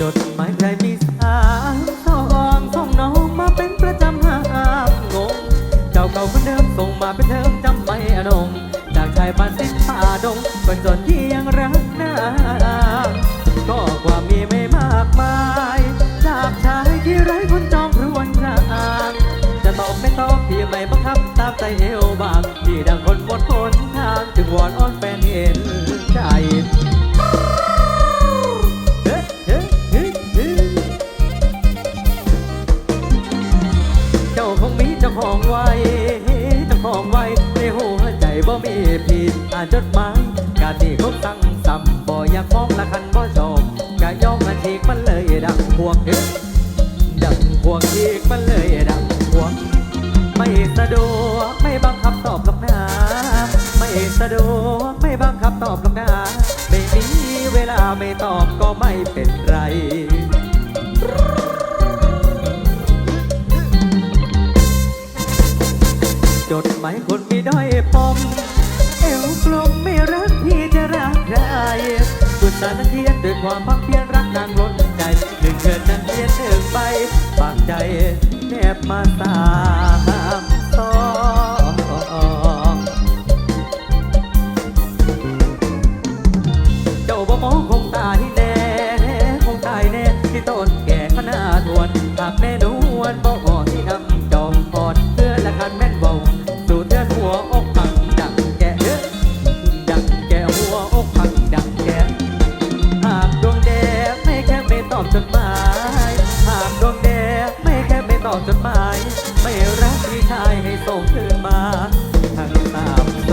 จดหมายใครมีสามสองส่งน้องมาเป็นประจำห้ามงง เจ้าเก่าคนเดิมส่งมาเป็นเทอมจำไม่อนงจากชายบ้านสิ้นป่าดงคนจนที่ยังรักนางก็ความมีไม่มากมาย จากชายที่ไร้คนจองครวนครางจะตอบไม่ตอบพี่ไม่บังคับตามใจเอวบางที่ดังคนหมดหนทางจึงวอนอ้อนแฟนเห็นใจ คงมีเจ้าของไว้เจ้าของไว้ในหัวใจบ่มีผิดอ่านจดหมายการที่เขาตั้งซ้ำบ่อยากมองละคันบ่ชมกะยอมมาทีกมันเลยดังพวกเฮ้ดังพวกทีกมันเลยดังพวกไม่สะดวกไม่บังคับตอบหรอกนะไม่สะดวกไม่บังคับตอบหรอกนะไม่มีเวลาไม่ตอบก็ไม่เป็นไร ดหมายคนมีด้อยปมเอวกลมไม่รักพี่จะรักใครบุษานันเทียนด้วยความพักเพียรรักนางล้นใจหนึ่งเกินนั้นเทียนหนึ่งใบปากใจแนบมาสามสองเจ้าบ่มองคงตายแน่คงตายแน่ที่ต้นแก่ขนาดวนหากแม่นวลบ่ อบจดหมาย หากดวงแดดไม่แค่ไม่ตอบจดหมาย ไม่รักพี่ชายให้ส่งคืนมาทั้งสามส